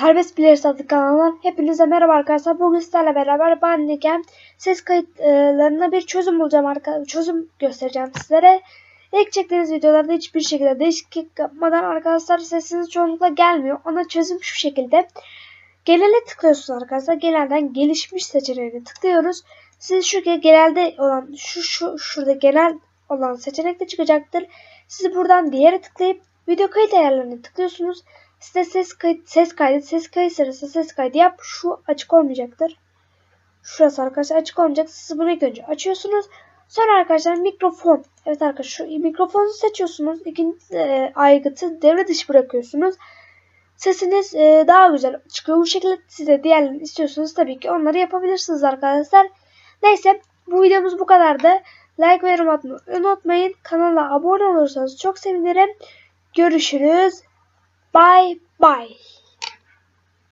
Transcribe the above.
Serbest Players adlı kanalından hepinize merhaba arkadaşlar. Bugün sizlerle beraber Bandicam ses kayıtlarına bir çözüm bulacağım arkadaşlar. Çözüm göstereceğim sizlere. İlk çektiğiniz videolarda hiçbir şekilde değişiklik yapmadan arkadaşlar sesiniz çoğunlukla gelmiyor. Ona çözüm şu şekilde. Genele tıklıyorsunuz arkadaşlar. Genelden gelişmiş seçeneğine tıklıyoruz. Siz şu genelde olan şu şu şurada genel olan seçenekte çıkacaktır. Siz buradan diğere tıklayıp video kayıt ayarlarına tıklıyorsunuz. Size ses kayıt, ses kaydı, ses kayıt sırası ses kaydı yap. Şu açık olmayacaktır. Şurası arkadaşlar açık olmayacak. Siz bunu ilk önce açıyorsunuz. Sonra arkadaşlar mikrofon. Evet arkadaşlar şu mikrofonu seçiyorsunuz. İkinci e, aygıtı devre dışı bırakıyorsunuz. Sesiniz e, daha güzel çıkıyor. Bu şekilde size diğerlerini istiyorsunuz. Tabii ki onları yapabilirsiniz arkadaşlar. Neyse bu videomuz bu kadardı. Like ve yorum atmayı unutmayın. Kanala abone olursanız çok sevinirim. Görüşürüz. Bye bye.